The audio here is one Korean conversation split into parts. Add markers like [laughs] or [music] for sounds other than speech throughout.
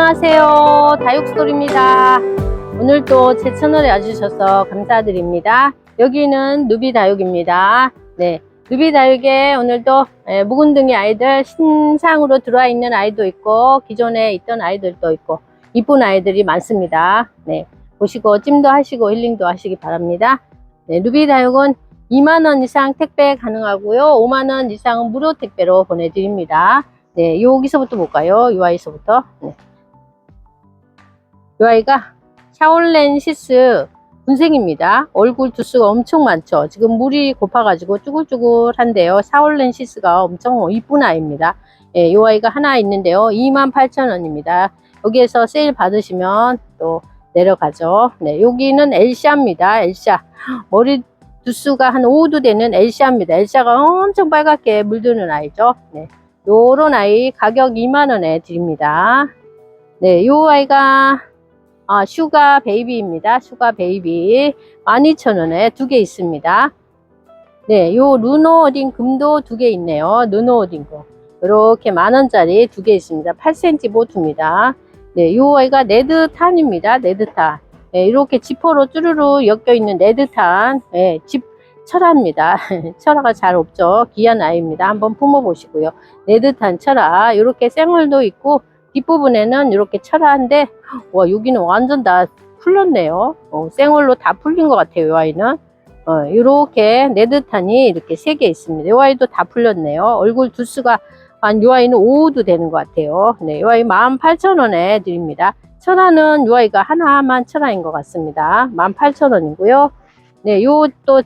안녕하세요. 다육스토리입니다. 오늘도 제 채널에 와주셔서 감사드립니다. 여기는 누비다육입니다. 네. 누비다육에 오늘도 예, 묵은둥이 아이들 신상으로 들어와 있는 아이도 있고 기존에 있던 아이들도 있고 이쁜 아이들이 많습니다. 네. 보시고 찜도 하시고 힐링도 하시기 바랍니다. 네, 누비다육은 2만원 이상 택배 가능하고요. 5만원 이상은 무료 택배로 보내드립니다. 네, 여기서부터 볼까요? 이 아이서부터. 네. 이 아이가 샤올렌 시스 군생입니다. 얼굴 두수가 엄청 많죠. 지금 물이 고파가지고 쭈글쭈글한데요. 샤올렌 시스가 엄청 이쁜 아이입니다. 예, 이 아이가 하나 있는데요. 28,000원입니다. 여기에서 세일 받으시면 또 내려가죠. 네, 여기는 엘샤입니다. 엘샤. 머리 두수가 한 5도 되는 엘샤입니다. 엘샤가 엄청 빨갛게 물드는 아이죠. 네. 요런 아이 가격 2만원에 드립니다. 네, 요 아이가 아, 슈가 베이비입니다. 슈가 베이비 12,000원에 두 개 있습니다. 네, 요 루노 어딘 금도 두 개 있네요. 루노 어딘 거. 이렇게 만원짜리 두 개 있습니다. 8cm 보트입니다. 네, 요 아이가 레드탄입니다. 레드탄. 네, 이렇게 지퍼로 쭈루루 엮여 있는 레드탄. 네, 집 철화입니다. [laughs] 철화가 잘 없죠. 귀한 아이입니다. 한번 품어 보시고요. 레드탄 철화. 이렇게 생얼도 있고 뒷부분에는 이렇게 철화인데 와 여기는 완전 다 풀렸네요. 어, 생얼로 다 풀린 것 같아요. 이 아이는. 어, 이렇게 레드탄이 이렇게 세 개 있습니다. 이 아이도 다 풀렸네요. 얼굴 두수가 한 이 아이는 5도 되는 것 같아요. 네, 이 아이 18,000원에 드립니다. 철화는 이 아이가 하나만 철화인 것 같습니다. 18,000원이고요. 네, 요또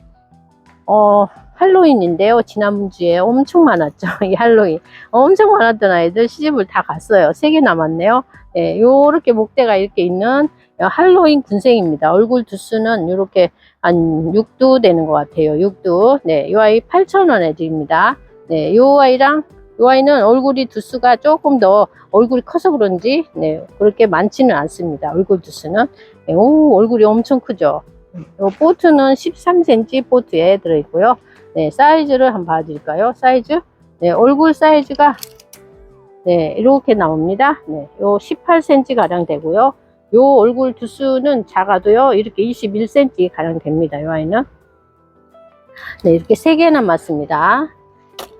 어, 할로윈인데요. 지난주에 엄청 많았죠. [laughs] 이 할로윈. 엄청 많았던 아이들 시집을 다 갔어요. 세 개 남았네요. 네, 요렇게 목대가 이렇게 있는 할로윈 군생입니다. 얼굴 두수는 이렇게 한 6도 되는 것 같아요. 6도. 네, 이 아이 8,000원에 드립니다. 네, 요 아이랑 요 아이는 얼굴이 두수가 조금 더 얼굴이 커서 그런지 네, 그렇게 많지는 않습니다. 얼굴 두수는. 네, 오, 얼굴이 엄청 크죠. 요 보트는 13cm 보트에 들어있고요. 네, 사이즈를 한번 봐드릴까요? 사이즈? 네, 얼굴 사이즈가 네, 이렇게 나옵니다. 네, 요 18cm 가량 되고요. 요 얼굴 두수는 작아도요, 이렇게 21cm 가량 됩니다. 요 아이는. 네, 이렇게 3개 남았습니다.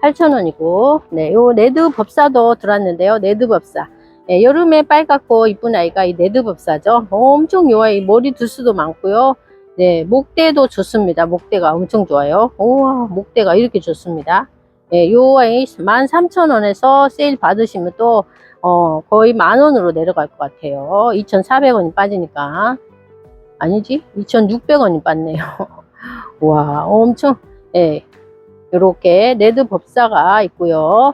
8,000원이고, 네, 요 레드 법사도 들어왔는데요. 레드 법사. 네, 여름에 빨갛고 이쁜 아이가 이 레드 법사죠. 엄청 요 아이 머리 두수도 많고요. 네, 목대도 좋습니다. 목대가 엄청 좋아요. 우와, 목대가 이렇게 좋습니다. 네, 요 아이 13,000원에서 세일 받으시면 또, 어, 거의 만 원으로 내려갈 것 같아요. 2,400원이 빠지니까. 아니지? 2,600원이 빠네요. 와, 엄청, 예. 요렇게 레드 법사가 있고요.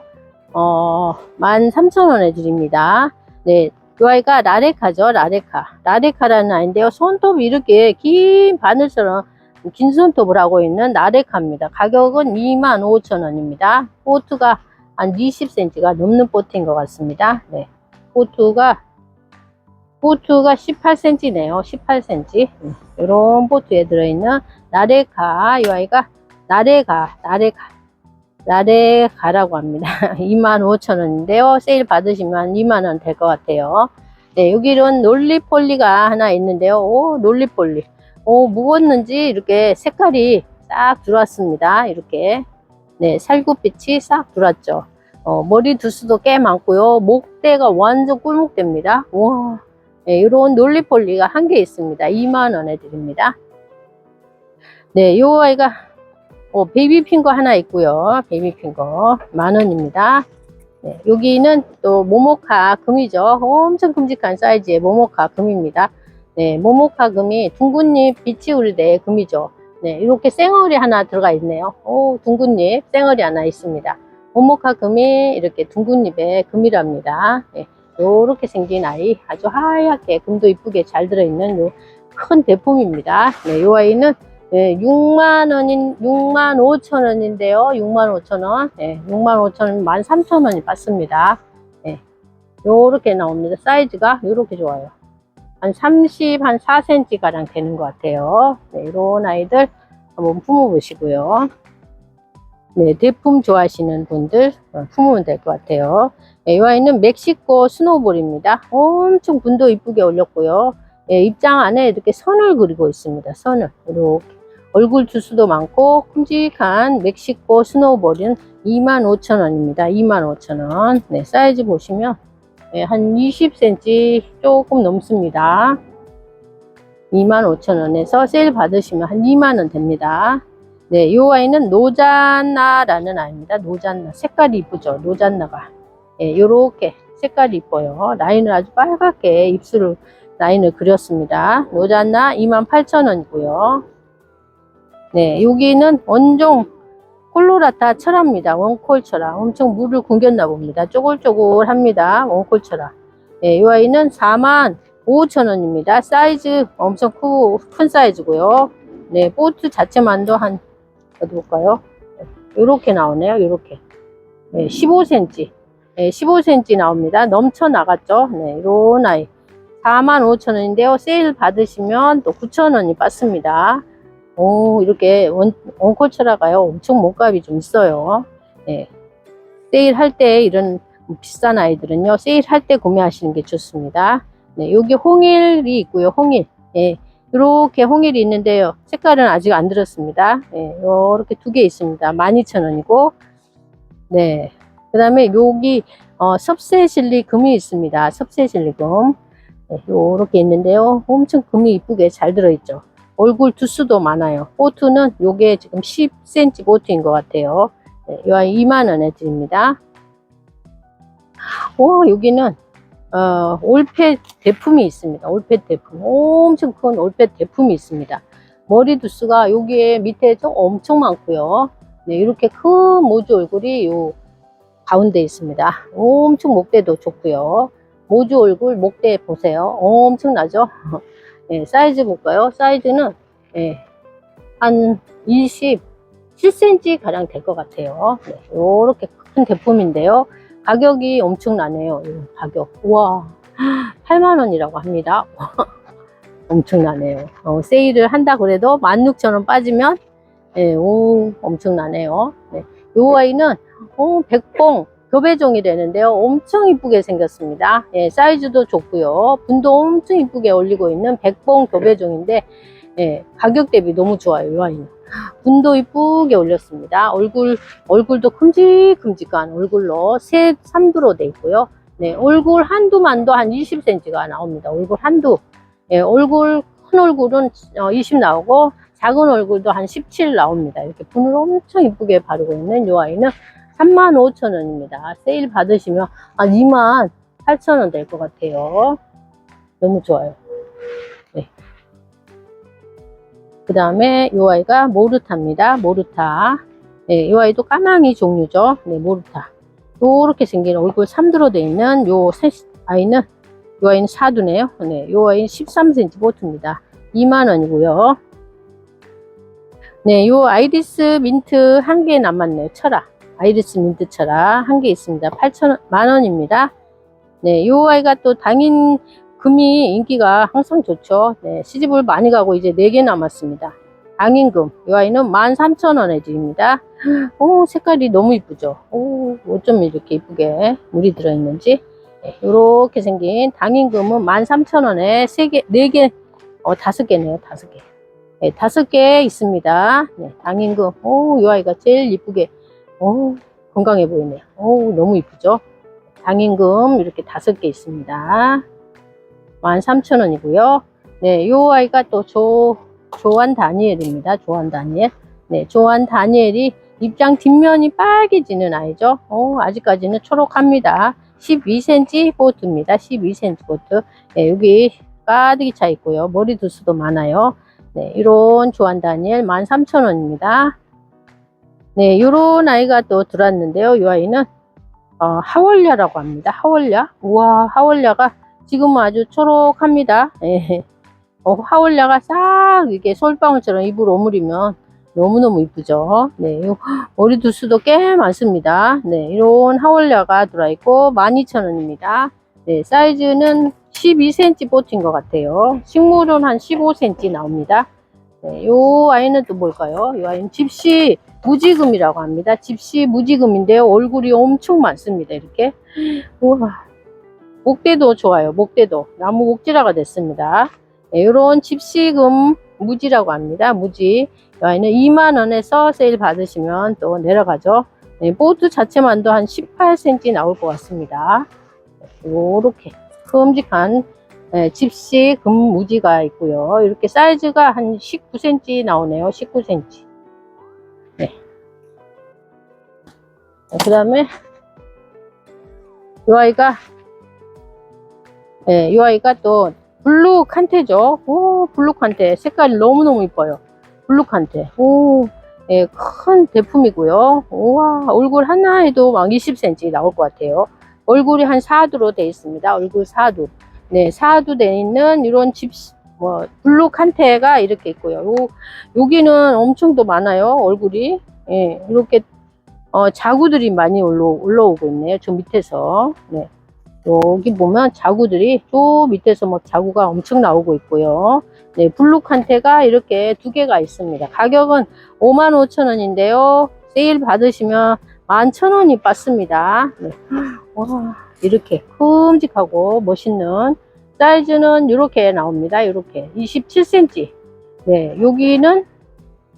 어, 13,000원에 드립니다. 네, 이 아이가 라레카죠, 라레카. 라레카라는 아이인데요. 손톱이 이렇게 긴 바늘처럼 긴 손톱을 하고 있는 라레카입니다. 가격은 25,000원입니다. 보트가 한 20cm가 넘는 보트인 것 같습니다. 네. 보트가, 보트가 18cm네요. 18cm. 이런 보트에 들어있는 라레카. 이 아이가 라레가, 라레가. 라레가라고 합니다. [laughs] 25,000원인데요. 세일 받으시면 2만원 될 것 같아요. 네, 여기는 롤리폴리가 하나 있는데요. 오, 롤리폴리. 오, 무었는지 이렇게 색깔이 싹 들어왔습니다. 이렇게. 네, 살구빛이 싹 들어왔죠. 어, 머리 두수도 꽤 많고요. 목대가 완전 꿀목대입니다. 와, 네, 이런 롤리폴리가 한 개 있습니다. 2만원에 드립니다. 네, 요 아이가 어, 베이비 핑거 하나 있고요. 베이비 핑거 만 원입니다. 네, 여기는 또 모모카 금이죠. 엄청 큼직한 사이즈의 모모카 금입니다. 네, 모모카 금이 둥근잎 비치우리대 금이죠. 네, 이렇게 생얼이 하나 들어가 있네요. 오, 둥근잎 생얼이 하나 있습니다. 모모카 금이 이렇게 둥근잎의 금이랍니다. 네, 요렇게 생긴 아이 아주 하얗게 금도 이쁘게 잘 들어있는 요 큰 대품입니다. 네, 요 아이는 네, 6만 원인 6만 5천 원인데요. 6만 5천 원. 네, 6만 5천 원, 1만 3천 원이 받습니다. 네. 요렇게 나옵니다. 사이즈가 요렇게 좋아요. 한 30, 한 4cm 가량 되는 것 같아요. 네, 이런 아이들 한번 품어 보시고요. 네, 대품 좋아하시는 분들 어, 품으면 될 것 같아요. 네, 이 아이는 멕시코 스노우볼입니다. 엄청 분도 이쁘게 올렸고요. 예, 입장 안에 이렇게 선을 그리고 있습니다. 선을. 이렇게. 얼굴 주수도 많고 큼직한 멕시코 스노우볼은 25,000원입니다. 25,000원. 네, 사이즈 보시면 예, 한 20cm 조금 넘습니다. 25,000원에서 세일 받으시면 한 2만원 됩니다. 네, 이 아이는 노잔나라는 아이입니다. 노잔나. 색깔이 이쁘죠? 노잔나가. 예, 요렇게 색깔이 이뻐요. 라인을 아주 빨갛게 입술을 라인을 그렸습니다. 노잔나 28,000원이고요. 네, 여기는 원종 콜로라타 철화입니다. 원콜 철화. 엄청 물을 굶겼나 봅니다. 쪼글쪼글합니다. 원콜 철화. 네, 이 아이는 4만 5천원입니다. 사이즈 엄청 크고 큰 사이즈고요. 네, 보트 자체만도 한 어디 볼까요? 이렇게 나오네요. 이렇게 네, 15cm. 네, 15cm 나옵니다. 넘쳐 나갔죠. 네, 이런 아이 45,000원인데요. 세일 받으시면 또 9,000원이 빠습니다. 오, 이렇게 원, 원코처라가요. 엄청 몸값이 좀 있어요. 네. 세일할 때 이런 비싼 아이들은요. 세일할 때 구매하시는 게 좋습니다. 네, 여기 홍일이 있고요. 홍일. 예. 이렇게 홍일이 있는데요. 색깔은 아직 안 들었습니다. 예, 이렇게 두 개 있습니다. 12,000원이고. 네. 그 다음에 여기, 어, 섭세실리 금이 있습니다. 섭세실리 금. 네, 요렇게 있는데요. 엄청 금이 이쁘게 잘 들어있죠. 얼굴 두수도 많아요. 보트는 요게 지금 10cm 보트인 것 같아요. 네, 요 아이 2만원에 드립니다. 오, 여기는, 어, 올펫 대품이 있습니다. 올펫 대품. 엄청 큰 올펫 대품이 있습니다. 머리 두수가 여기에 밑에 좀 엄청 많고요. 네, 이렇게 큰 모주 얼굴이 요 가운데 있습니다. 엄청 목대도 좋고요. 모주 얼굴 목대 보세요. 엄청나죠? 네, 사이즈 볼까요? 사이즈는 네, 한 27cm 가량 될 것 같아요. 네, 이렇게 큰 제품인데요. 가격이 엄청나네요. 이 가격. 우와, 8만원이라고 합니다. [laughs] 엄청나네요. 어, 세일을 한다 그래도 16,000원 빠지면 네, 오, 엄청나네요. 네, 이 아이는 어, 백봉 교배종이 되는데요. 엄청 이쁘게 생겼습니다. 예, 사이즈도 좋고요. 분도 엄청 이쁘게 올리고 있는 백봉 교배종인데 예, 가격 대비 너무 좋아요. 이 아이는. 분도 이쁘게 올렸습니다. 얼굴 얼굴도 큼직큼직한 얼굴로 셋 3두로 돼 있고요. 네, 얼굴 한두만도 한 20cm가 나옵니다. 얼굴 한두. 예, 얼굴 큰 얼굴은 20 나오고 작은 얼굴도 한 17 나옵니다. 이렇게 분을 엄청 이쁘게 바르고 있는 이 아이는 35,000원입니다. 세일 받으시면 한 28,000원 될 것 같아요. 너무 좋아요. 네. 그 다음에 이 아이가 모르타입니다. 모르타. 네, 이 아이도 까망이 종류죠. 네, 모르타. 요렇게 생긴 얼굴 3두로 되어 있는 요 아이는 이 아이는 사두네요. 네, 이 아이는 13cm 보트입니다. 2만원이고요. 네, 요 아이리스 민트 한 개 남았네요. 철아. 아이리스 민트 철아 한개 있습니다. 8천 만원입니다. 네, 요 아이가 또 당인 금이 인기가 항상 좋죠. 네, 시집을 많이 가고 이제 4개 남았습니다. 당인금. 이 아이는 13,000원에 드립니다. 오, 색깔이 너무 이쁘죠. 오, 어쩜 이렇게 이쁘게 물이 들어있는지. 네, 이렇게 생긴 당인금은 13,000원에 3개, 4개, 어, 5개네요. 5개. 네, 5개 있습니다. 네, 당인금. 오, 이 아이가 제일 이쁘게. 오, 건강해 보이네요. 오, 너무 이쁘죠? 당인금 이렇게 5개 있습니다. 13,000원이고요. 네, 요 아이가 또 조, 조한 다니엘입니다. 조한 다니엘. 네, 조한 다니엘이 입장 뒷면이 빨개지는 아이죠. 어, 아직까지는 초록합니다. 12cm 보트입니다. 12cm 보트. 네, 여기 가득히 차 있고요. 머리 두수도 많아요. 네, 이런 조한 다니엘 13,000원입니다. 네, 요런 아이가 또 들어왔는데요. 이 아이는 어, 하월야라고 합니다. 하월야. 우와, 하월야가 지금 아주 초록합니다. [laughs] 예. 어, 하월야가 싹 이렇게 솔방울처럼 입을 오므리면 너무너무 이쁘죠. 네, 요 머리 두수도 꽤 많습니다. 네, 이런 하월야가 들어있고 12,000원입니다. 네, 사이즈는 12cm 보트인 것 같아요. 식물은 한 15cm 나옵니다. 네, 요 아이는 또 뭘까요? 이 아이는 집시 무지금이라고 합니다. 집시 무지금인데요. 얼굴이 엄청 많습니다. 이렇게. 우와. 목대도 좋아요. 목대도. 나무 목지라가 됐습니다. 네, 이런 집시금 무지라고 합니다. 무지. 여기는 2만원에서 세일 받으시면 또 내려가죠. 네, 보드 자체만도 한 18cm 나올 것 같습니다. 요렇게 큼직한 네, 집시 금무지가 있고요. 이렇게 사이즈가 한 19cm 나오네요. 19cm. 그 다음에 이 아이가 네, 이 아이가 또 블루 칸테죠. 오, 블루 칸테. 색깔이 너무너무 이뻐요. 블루 칸테. 오, 예, 큰 대품이고요. 우와, 얼굴 하나에도 막 20cm 나올 것 같아요. 얼굴이 한 4두로 되어 있습니다. 얼굴 4두. 네, 4두 되어 있는 이런 집, 뭐, 블루 칸테가 이렇게 있고요. 요, 여기는 엄청 더 많아요. 얼굴이. 예, 이렇게, 어, 자구들이 많이 올라, 올라 오고 있네요. 저 밑에서. 네. 여기 보면 자구들이 저 밑에서 막 자구가 엄청 나오고 있고요. 네, 블루 칸테가 이렇게 두 개가 있습니다. 가격은 55,000원인데요. 세일 받으시면 11,000원이 빠습니다. 네. 와, 이렇게 큼직하고 멋있는 사이즈는 이렇게 나옵니다. 이렇게 27cm. 네, 여기는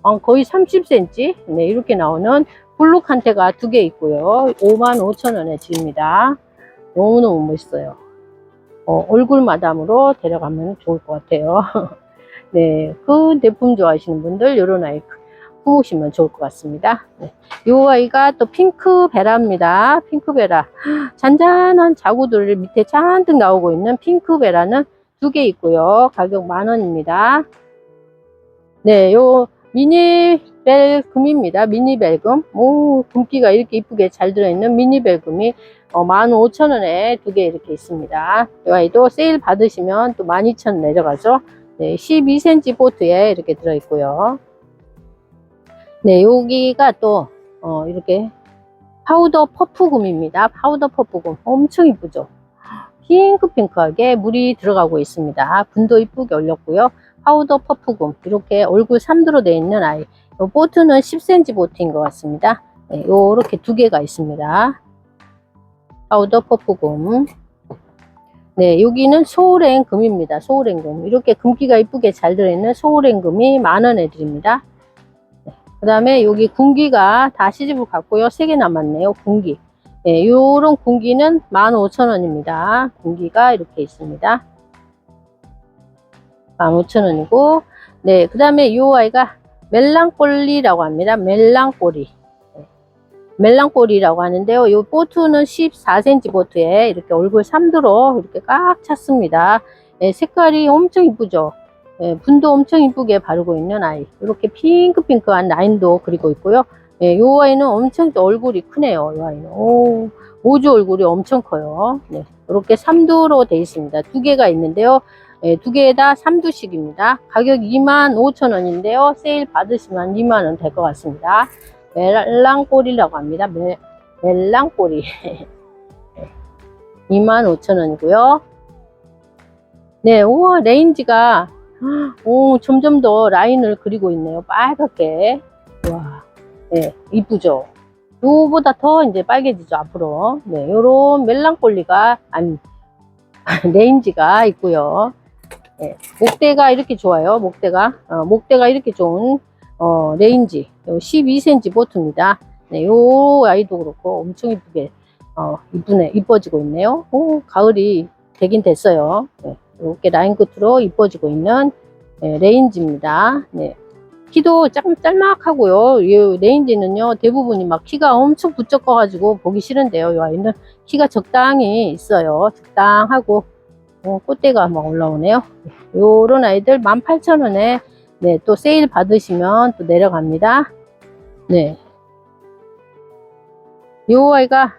어, 거의 30cm. 네, 이렇게 나오는 블루 칸테가 두 개 있고요. 55,000원에 집니다. 너무너무 멋있어요. 어, 얼굴 마담으로 데려가면 좋을 것 같아요. [laughs] 네, 그 제품 좋아하시는 분들 이런 아이 품으시면 좋을 것 같습니다. 네. 이 아이가 또 핑크 베라입니다. 핑크 베라. 잔잔한 자구들 밑에 잔뜩 나오고 있는 핑크 베라는 두 개 있고요. 가격 만 원입니다. 네, 요 미니 벨금입니다. 미니 벨금. 오, 금기가 이렇게 이쁘게 잘 들어있는 미니 벨금이 어, 15,000원에 두 개 이렇게 있습니다. 이 아이도 세일 받으시면 또 12,000원 내려가죠. 네, 12cm 보트에 이렇게 들어있고요. 네, 여기가 또, 어, 이렇게 파우더 퍼프금입니다. 파우더 퍼프금. 엄청 이쁘죠? 핑크핑크하게 물이 들어가고 있습니다. 분도 이쁘게 올렸고요. 파우더 퍼프금. 이렇게 얼굴 3두로 되어 있는 아이. 이 보트는 10cm 보트인 것 같습니다. 네, 요렇게 두 개가 있습니다. 파우더 퍼프금. 네, 여기는 소오랭 금입니다. 소오랭 금. 이렇게 금기가 이쁘게 잘 들어있는 소오랭 금이 만 원에 드립니다. 네, 그 다음에 여기 군기가 다 시집을 갔고요. 세 개 남았네요. 군기. 네, 요런 군기는 15,000원입니다. 군기가 이렇게 있습니다. 15,000원이고, 네, 그 다음에 요 아이가 멜랑꼴리라고 합니다. 멜랑꼬리. 멜랑꼬리라고 하는데요. 이 보트는 14cm 보트에 이렇게 얼굴 3두로 이렇게 꽉 찼습니다. 예, 색깔이 엄청 이쁘죠. 예, 분도 엄청 이쁘게 바르고 있는 아이. 이렇게 핑크핑크한 라인도 그리고 있고요. 예, 이 아이는 엄청 또 얼굴이 크네요. 이 아이는. 오, 모주 얼굴이 엄청 커요. 네, 이렇게 3두로 되어 있습니다. 두 개가 있는데요. 예, 두 개 다 3두씩입니다. 가격 25,000원인데요. 세일 받으시면 2만원 될 것 같습니다. 멜랑꼬리라고 합니다. 멜, 멜랑꼬리. [laughs] 25,000원이고요. 네, 우와, 레인지가, 오, 점점 더 라인을 그리고 있네요. 빨갛게. 와, 네, 이쁘죠? 요보다 더 이제 빨개지죠, 앞으로. 네, 요런 멜랑꼴리가, 아니, [laughs] 레인지가 있고요. 네, 목대가 이렇게 좋아요, 목대가. 어, 목대가 이렇게 좋은 어, 레인지 12cm 보트입니다. 네, 요 아이도 그렇고 엄청 이쁘게 어, 이쁘네 이뻐지고 있네요. 오, 가을이 되긴 됐어요. 네, 이렇게 라인 끝으로 이뻐지고 있는 네, 레인지입니다. 네. 키도 좀 짤막하고요. 이 레인지는요 대부분이 막 키가 엄청 부쩍 커가지고 보기 싫은데요. 이 아이는 키가 적당히 있어요. 적당하고 어, 꽃대가 막 올라오네요. 요런 아이들 18,000원에 네, 또 세일 받으시면 또 내려갑니다. 네. 요 아이가,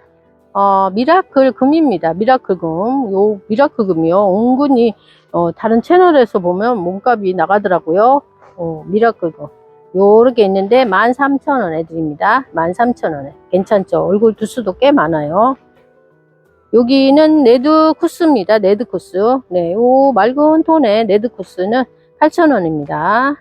어, 미라클 금입니다. 미라클 금. 요 미라클 금이요. 은근히, 어, 다른 채널에서 보면 몸값이 나가더라고요. 어, 미라클 금. 요렇게 있는데 13,000원에 드립니다. 13,000원에. 괜찮죠? 얼굴 두수도 꽤 많아요. 여기는 레드 쿠스입니다. 레드 쿠스. 네, 요 맑은 톤의 레드 쿠스는 8,000원입니다.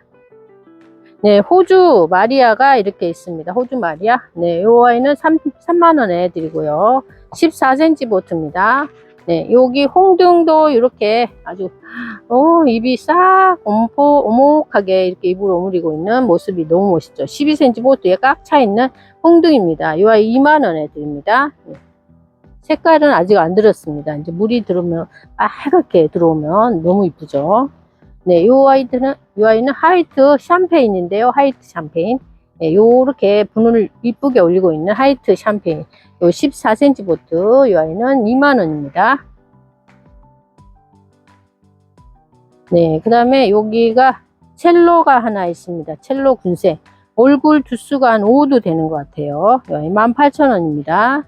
네, 호주 마리아가 이렇게 있습니다. 호주 마리아. 네, 요 아이는 3, 3만원에 드리고요. 14cm 보트입니다. 네, 여기 홍등도 이렇게 아주, 어, 입이 싹 엄포, 오목하게 이렇게 입을 오므리고 있는 모습이 너무 멋있죠. 12cm 보트에 꽉 차 있는 홍등입니다. 이 아이 2만원에 드립니다. 네. 색깔은 아직 안 들었습니다. 이제 물이 들어오면, 빨갛게 들어오면 너무 이쁘죠. 네, 요 아이들은, 요 아이는 하이트 샴페인인데요. 하이트 샴페인. 네, 요렇게 분을 이쁘게 올리고 있는 하이트 샴페인. 요 14cm 보트, 요 아이는 2만 원입니다. 네, 그 다음에 여기가 첼로가 하나 있습니다. 첼로 군생. 얼굴 두수가 한 5도 되는 것 같아요. 요 아이 18,000원입니다.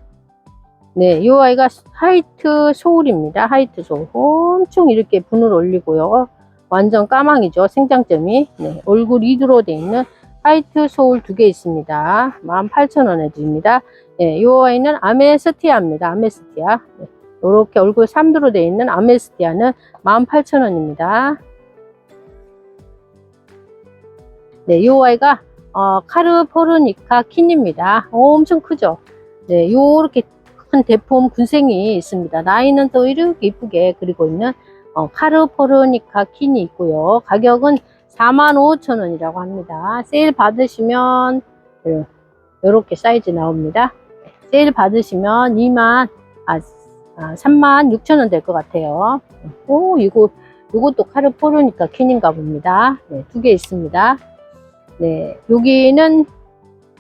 네, 이 아이가 하이트 소울입니다. 하이트 소울. 엄청 이렇게 분을 올리고요. 완전 까망이죠. 생장점이. 네, 얼굴 2도로 되어 있는 화이트 소울 두 개 있습니다. 18,000원에 드립니다. 네, 이 아이는 아메스티아입니다. 아메스티아. 네, 이렇게 얼굴 3도로 되어 있는 아메스티아는 18,000원입니다. 네, 이 아이가 어, 카르포르니카 킨입니다. 엄청 크죠? 네, 요렇게 큰 대폼 군생이 있습니다. 나이는 또 이렇게 이쁘게 그리고 있는 어, 카르포르니카 킨이 있고요. 가격은 45,000원이라고 합니다. 세일 받으시면 이렇게 사이즈 나옵니다. 세일 받으시면 2만 아, 아 36,000원 될 것 같아요. 오 이거 이것도 카르포르니카 킨인가 봅니다. 네, 두 개 있습니다. 네, 여기는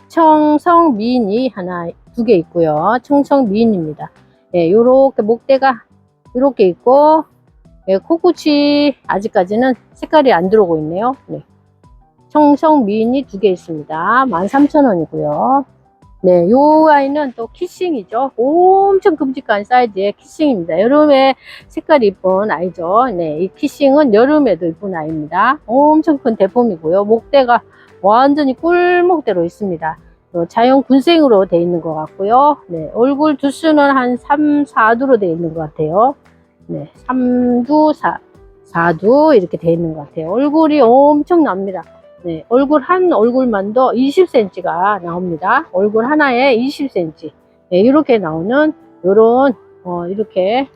청성 미인이 하나 두 개 있고요. 청성 미인입니다. 네, 요렇게 목대가 이렇게 있고 네, 코끝이 아직까지는 색깔이 안 들어오고 있네요. 네. 청성 미인이 두 개 있습니다. 13,000원이고요. 네, 요 아이는 또 키싱이죠. 엄청 큼직한 사이즈의 키싱입니다. 여름에 색깔이 이쁜 아이죠. 네, 이 키싱은 여름에도 이쁜 아이입니다. 엄청 큰 대폼이고요. 목대가 완전히 꿀목대로 있습니다. 어, 자연 군생으로 되어 있는 것 같고요. 네, 얼굴 두수는 한 3, 4두로 되어 있는 것 같아요. 네, 3두, 4, 4두 이렇게 되어 있는 것 같아요. 얼굴이 엄청납니다. 네, 얼굴 한 얼굴만도 20cm가 나옵니다. 얼굴 하나에 20cm. 네, 이렇게 나오는 요런 어, 이렇게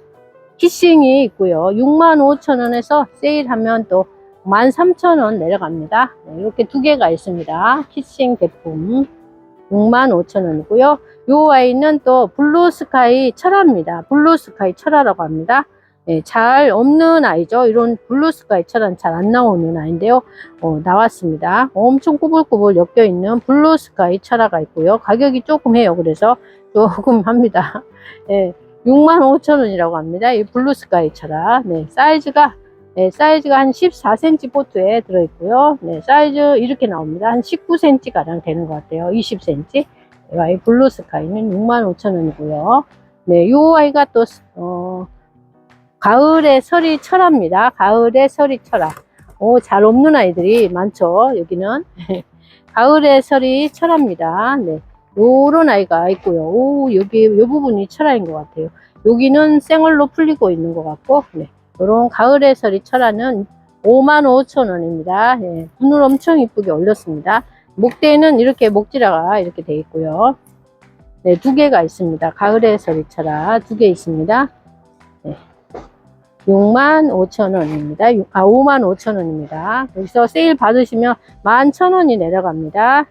키싱이 있고요. 65,000원에서 세일하면 또 13,000원 내려갑니다. 네, 이렇게 두 개가 있습니다. 키싱 제품 65,000원이고요. 요 아이는 또 블루스카이 철화입니다. 블루스카이 철화라고 합니다. 네, 잘 없는 아이죠. 이런 블루스카이 철화는 잘 안 나오는 아이인데요. 어, 나왔습니다. 엄청 꾸불꾸불 엮여 있는 블루스카이 철화가 있고요. 가격이 조금 해요. 그래서 [laughs] 조금 합니다. 네, 65,000원이라고 합니다. 이 블루스카이 철화. 네, 사이즈가 네, 사이즈가 한 14cm 보트에 들어있고요. 네, 사이즈 이렇게 나옵니다. 한 19cm 가량 되는 것 같아요. 20cm. 이 블루 스카이는 65,000원이고요. 네, 요 아이가 또, 어, 가을에 설이 철합니다. 가을에 설이 철합. 오, 잘 없는 아이들이 많죠. 여기는. [laughs] 가을에 설이 철합니다. 네. 요런 아이가 있고요. 오, 여기, 요 부분이 철화인 것 같아요. 여기는 생얼로 풀리고 있는 것 같고, 네. 요런 가을의 설이 철화는 55,000원입니다. 예, 분을 엄청 이쁘게 올렸습니다. 목대는 이렇게 목지라가 이렇게 되어 있고요. 네, 두 개가 있습니다. 가을의 설이 철화 두개 있습니다. 네. 65,000원입니다. 아, 55,000원입니다. 여기서 세일 받으시면 11,000원이 내려갑니다.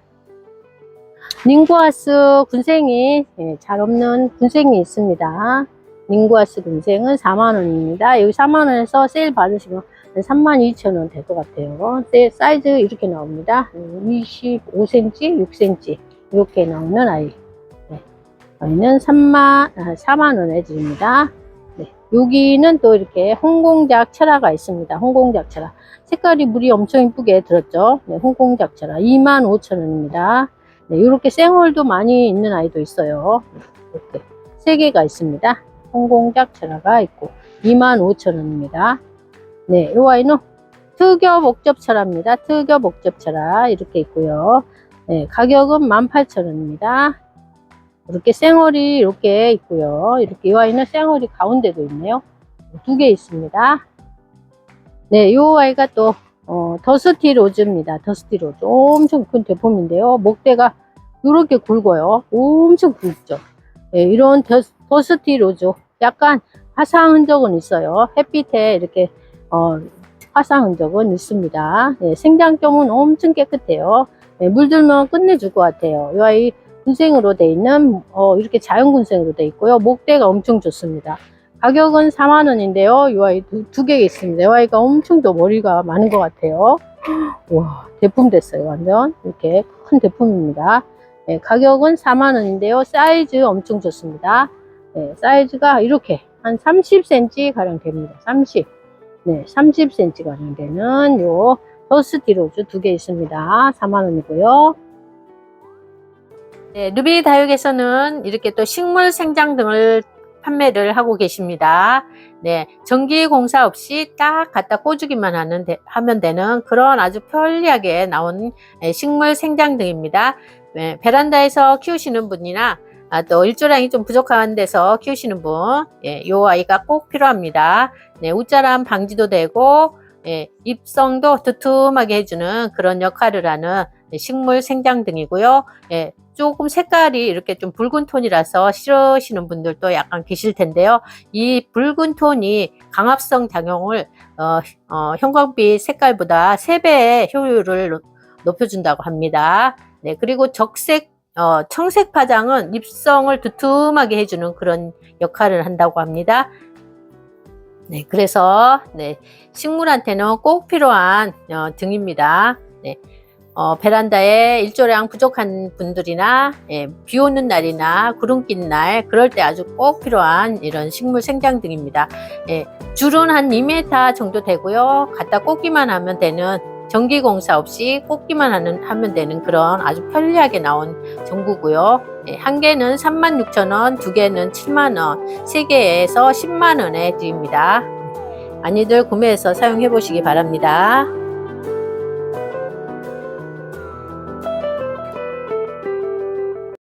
닝구아스 군생이 예, 잘 없는 군생이 있습니다. 닝구아스 군생은 4만원입니다. 여기 4만원에서 세일 받으시면 32,000원 될 것 같아요. 세, 사이즈 이렇게 나옵니다. 25cm, 6cm 이렇게 나오는 아이. 네. 아이는 3만, 아, 4만원에 드립니다. 네. 여기는 또 이렇게 홍공작 철화가 있습니다. 홍공작 철화. 색깔이 물이 엄청 이쁘게 들었죠. 네, 홍공작 철화 25,000원입니다. 네, 이렇게 생얼도 많이 있는 아이도 있어요. 이렇게 세 개가 있습니다. 홍공작 철화가 있고 25,000원입니다. 네, 이 아이는 특여 목접 철화입니다. 특여 목접 철화 이렇게 있고요. 네, 가격은 18,000원입니다. 이렇게 생얼이 이렇게 있고요. 이렇게 이 아이는 생얼이 가운데도 있네요. 두 개 있습니다. 네, 이 아이가 또 어, 더스티 로즈입니다. 더스티 로즈. 엄청 큰 제품인데요. 목대가 이렇게 굵어요. 엄청 굵죠. 예, 이런 더, 더스티 로즈. 약간 화상 흔적은 있어요. 햇빛에 이렇게, 어, 화상 흔적은 있습니다. 예, 생장점은 엄청 깨끗해요. 예, 물들면 끝내줄 것 같아요. 이 아이 군생으로 돼 있는, 어, 이렇게 자연 군생으로 돼 있고요. 목대가 엄청 좋습니다. 가격은 4만원인데요. 이 아이 두, 두 개 있습니다. 이 아이가 엄청 더 머리가 많은 것 같아요. [gasps] 와, 대품 됐어요. 완전. 이렇게 큰 대품입니다. 예, 가격은 4만원인데요. 사이즈 엄청 좋습니다. 예, 사이즈가 이렇게 한 30cm 가량 됩니다. 30. 네, 30cm 가량 되는 요 더스티 로즈 두 개 있습니다. 4만원이고요. 네, 루비 다육에서는 이렇게 또 식물 생장 등을 판매를 하고 계십니다. 네, 전기 공사 없이 딱 갖다 꽂주기만 하는 데- 하면 되는 그런 아주 편리하게 나온 예, 식물 생장 등입니다. 네, 베란다에서 키우시는 분이나 아, 또 일조량이 좀 부족한 데서 키우시는 분, 예, 요 아이가 꼭 필요합니다. 네, 웃자람 방지도 되고, 예, 입성도 두툼하게 해주는 그런 역할을 하는 네, 식물 생장 등이고요. 예, 조금 색깔이 이렇게 좀 붉은 톤이라서 싫으시는 분들도 약간 계실 텐데요. 이 붉은 톤이 강압성 작용을 어, 어, 형광빛 색깔보다 3배의 효율을 높- 높여준다고 합니다. 네, 그리고 적색 어, 청색 파장은 입성을 두툼하게 해주는 그런 역할을 한다고 합니다. 네, 그래서 네, 식물한테는 꼭 필요한 어, 등입니다. 네, 어, 베란다에 일조량 부족한 분들이나 예, 비 오는 날이나 구름 낀 날 그럴 때 아주 꼭 필요한 이런 식물 생장 등입니다. 예, 줄은 한 2m 정도 되고요. 갖다 꽂기만 하면 되는 전기 공사 없이 꽂기만 하는, 하면 되는 그런 아주 편리하게 나온 전구고요. 예, 한 개는 36,000원, 두 개는 7만원, 세 개에서 10만원에 드립니다. 많이들 구매해서 사용해 보시기 바랍니다.